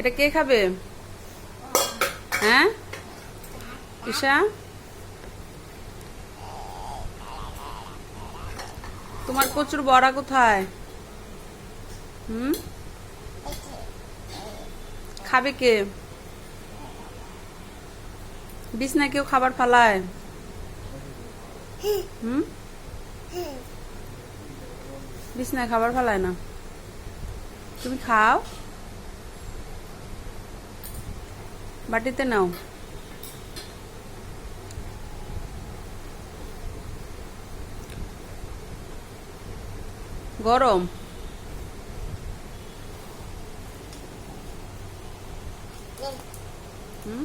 এটা কে খাবে? হ্যাঁ? ঈশা? তোমার কচুর বড়া কোথায়? হুম? খাবে কে? বিছনায় কেউ খাবার ফালায়। হুম? বিছনায় খাবার ফালায় না। তুমি খাও। বাটিতে নাও। গরম। হুম?